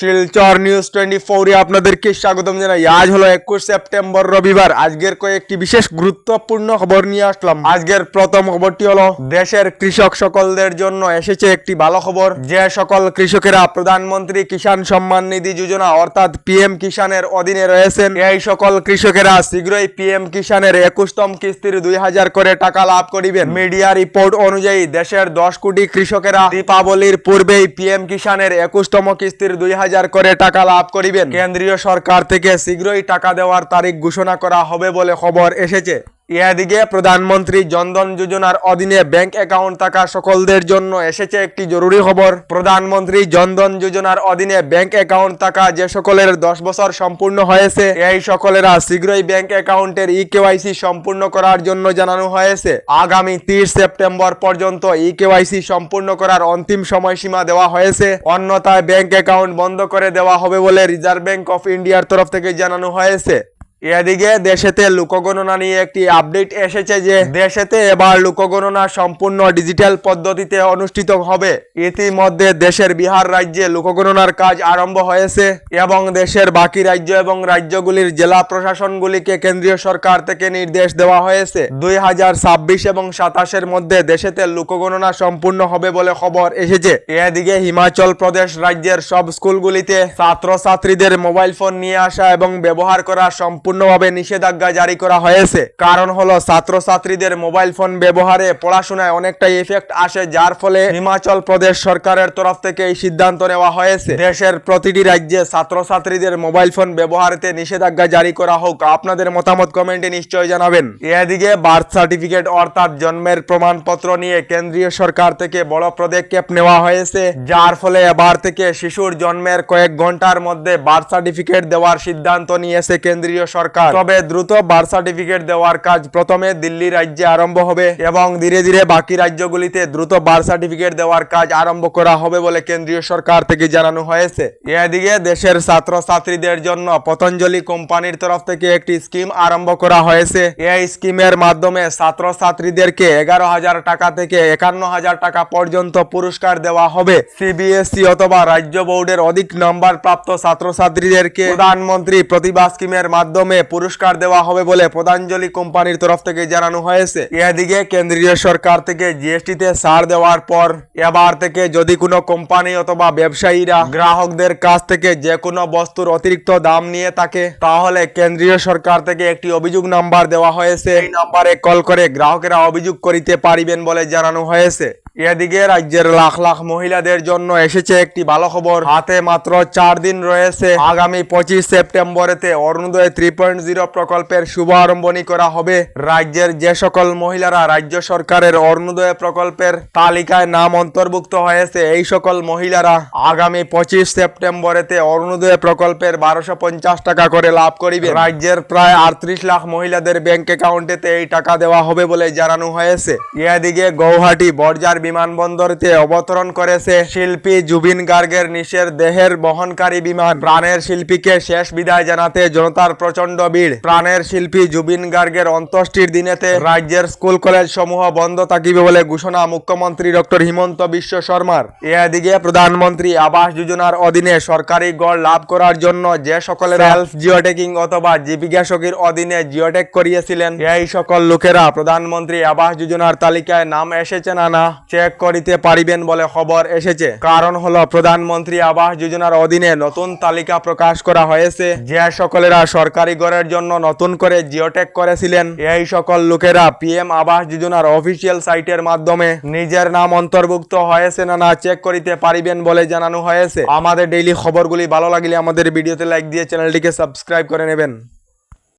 Silchar news twenty ফোরে আপনাদেরকে স্বাগতম জানাই। আজ হলো একুশ সেপ্টেম্বর, রবিবার। আজকের কয়েকটি বিশেষ গুরুত্বপূর্ণ খবর নিয়ে আসলাম। আজকের প্রথম খবরটি হলো, দেশের কৃষক সকলদের জন্য এসেছে একটি ভালো খবর। যে সকল কৃষকেরা প্রধানমন্ত্রী কিষাণ সম্মান নিধি যোজনা, অর্থাৎ পিএম কিষাণের অধীনে রয়েছেন, এই সকল কৃষকেরা শীঘ্রই পিএম কিষাণের একুশতম কিস্তির দুই হাজার করে টাকা লাভ করিবেন। মিডিয়া রিপোর্ট অনুযায়ী দেশের দশ কোটি কৃষকেরা দীপাবলির পূর্বেই পিএম কিষাণের একুশতম কিস্তির দুই হাজার করে টাকা লাভ করিবেন। কেন্দ্রীয় সরকার থেকে শীঘ্রই টাকা দেওয়ার তারিখ ঘোষণা করা হবে বলে খবর এসেছে। এদিকে প্রধানমন্ত্রী জনধন যোজনার অধীনে ব্যাংক অ্যাকাউন্ট থাকা সকলদের জন্য এসেছে একটি জরুরি খবর। প্রধানমন্ত্রী জনধন যোজনার অধীনে ব্যাংক অ্যাকাউন্ট থাকা যে সকলের দশ বছর সম্পূর্ণ হয়েছে, এই সকলেরা শীঘ্রই ব্যাংক অ্যাকাউন্টের ই কেওয়াইসি সম্পূর্ণ করার জন্য জানানো হয়েছে। আগামী তিরিশ সেপ্টেম্বর পর্যন্ত ই কেওয়াইসি সম্পূর্ণ করার অন্তিম সময়সীমা দেওয়া হয়েছে। অন্যথায় ব্যাংক অ্যাকাউন্ট বন্ধ করে দেওয়া হবে বলে রিজার্ভ ব্যাংক অফ ইন্ডিয়ার তরফ থেকে জানানো হয়েছে। এদিকে দেশেতে লোকগণনা নিয়ে একটি আপডেট এসেছে যে দেশেতে এবার লোকগণনা সম্পূর্ণ ডিজিটাল পদ্ধতিতে অনুষ্ঠিত হবে। ইতিমধ্যে দেশের বিহার রাজ্যে লোকগণনার কাজ আরম্ভ হয়েছে এবং দেশের বাকি রাজ্য এবং রাজ্যগুলির জেলা প্রশাসনগুলিকে কেন্দ্রীয় সরকার থেকে নির্দেশ দেওয়া হয়েছে। দুই হাজার ছাব্বিশ এবং সাতাশের মধ্যে দেশেতে লোকগণনা সম্পূর্ণ হবে বলে খবর এসেছে। এদিকে হিমাচল প্রদেশ রাজ্যের সব স্কুলগুলিতে ছাত্রছাত্রীদের মোবাইল ফোন নিয়ে আসা এবং ব্যবহার করা সম্পূর্ণভাবে নিষেধাজ্ঞা জারি করা হয়েছে। কারণ হলো, ছাত্রছাত্রীদের মোবাইল ফোন ব্যবহারে পড়াশোনায় অনেকটাই ইফেক্ট আসে, যার ফলে হিমাচল প্রদেশ সরকারের তরফ থেকে এই সিদ্ধান্ত নেওয়া হয়েছে। দেশের প্রতিটি রাজ্যে ছাত্রছাত্রীদের মোবাইল ফোন ব্যবহারেতে নিষেধাজ্ঞা জারি করা হোক। আপনাদের মতামত কমেন্টে নিশ্চয় জানাবেন। এদিকে বার্থ সার্টিফিকেট অর্থাৎ জন্মের প্রমাণপত্র নিয়ে কেন্দ্রীয় সরকার থেকে বড় পদক্ষেপ নেওয়া হয়েছে, যার ফলে এবার থেকে শিশুর জন্মের কয়েক ঘণ্টার মধ্যে বার্থ সার্টিফিকেট দেওয়ার সিদ্ধান্ত নিয়েছে কেন্দ্রীয় সরকার। তবে দ্রুত বার্থ সার্টিফিকেট দেওয়ার কাজ প্রথমে দিল্লি রাজ্যে আরম্ভ হবে এবং ধীরে ধীরে বাকি রাজ্যগুলিতে দ্রুত বার্থ সার্টিফিকেট দেওয়ার কাজ আরম্ভ করা হবে বলে কেন্দ্রীয় সরকার থেকে জানানো হয়েছে। এদিকে দেশের ছাত্রছাত্রীদের জন্য পতঞ্জলি কোম্পানির তরফ থেকে একটি স্কিম আরম্ভ করা হয়েছে। এই স্কিমের মাধ্যমে ছাত্রছাত্রীদেরকে এগারো হাজার টাকা থেকে একান্ন হাজার টাকা পর্যন্ত পুরস্কার দেওয়া হবে। সিবিএসই অথবা রাজ্য বোর্ডের অধিক নম্বর প্রাপ্ত ছাত্রছাত্রীদেরকে প্রধানমন্ত্রী প্রতিভা স্কিমের মাধ্যমে পুরস্কার দেওয়া হবে বলে পতঞ্জলি কোম্পানির তরফ থেকে জানানো হয়েছে। এদিকে কেন্দ্রীয় সরকার থেকে জিএসটি তে ছাড় দেওয়ার পর এবার থেকে যদি কোনো কোম্পানি অথবা ব্যবসায়ীরা গ্রাহকদের কাছ থেকে যে কোনো বস্তুর অতিরিক্ত দাম নিয়ে থাকে, তাহলে কেন্দ্রীয় সরকার থেকে একটি অভিযোগ নাম্বার দেওয়া হয়েছে। এই নাম্বারে কল করে গ্রাহকেরা অভিযোগ করিতে পারিবেন বলে জানানো হয়েছে। এদিকে রাজ্যের লাখ লাখ মহিলাদের জন্য এসেছে একটি ভালো খবর। হাতে মাত্র চার দিন রয়েছে। আগামী পঁচিশ সেপ্টেম্বরেতে অরুণোদয় থ্রি পয়েন্ট জিরো প্রকল্পের শুভারম্ভনী করা হবে। রাজ্যের যে সকল মহিলারা রাজ্য সরকারের অরুণোদয় প্রকল্পের তালিকায় নাম অন্তর্ভুক্ত হয়েছে, এই সকল মহিলারা আগামী পঁচিশ সেপ্টেম্বরেতে অরুণোদয় প্রকল্পের বারোশো পঞ্চাশ টাকা করে লাভ করিবে রাজ্যের প্রায় আটত্রিশ লাখ মহিলাদের ব্যাংক অ্যাকাউন্টেতে এই টাকা দেওয়া হবে বলে জানানো হয়েছে। এদিকে গৌহাটি, বর্জার বিমানবন্দরতে অবতরণ করেছে শিল্পী জুবিন গার্গের নিশের দেহের বহনকারী বিমান। প্রাণের শিল্পীকে শেষ বিদায় জানাতে জনতার প্রচণ্ড ভিড়। প্রাণের শিল্পী জুবিন গার্গের অন্ত্যেষ্টির দিনেতে রাজ্যের স্কুল কলেজ সমূহ বন্ধ থাকিবে বলে ঘোষণা মুখ্যমন্ত্রী ডক্টর হিমন্ত বিশ্ব শর্মার। এদিকে প্রধানমন্ত্রী আবাস যোজনার অধীনে সরকারি গড় লাভ করার জন্য যে সকলের সেলফ জিওটেকিং অথবা জীবিকা সখীর অধীনে জিওটেক করিয়েছিলেন, এই সকল লোকেরা প্রধানমন্ত্রী আবাস যোজনার তালিকায় নাম এসেছে না না? চেক করিতে পারিবেন বলে খবর এসেছে। কারণ হলো, প্রধানমন্ত্রী আবাস যোজনার অধীনে নতুন তালিকা প্রকাশ করা হয়েছে। যে সকলেরা সরকারি ঘরের জন্য নতুন করে জিওটেক করেছিলেন, এই সকল লোকেরা পিএম আবাস যোজনার অফিসিয়াল সাইটের মাধ্যমে নিজের নাম অন্তর্ভুক্ত হয়েছে না না চেক করিতে পারিবেন বলে জানানো হয়েছে। আমাদের ডেইলি খবরগুলি ভালো লাগলে আমাদের ভিডিওতে লাইক দিয়ে চ্যানেলটিকে সাবস্ক্রাইব করে নেবেন।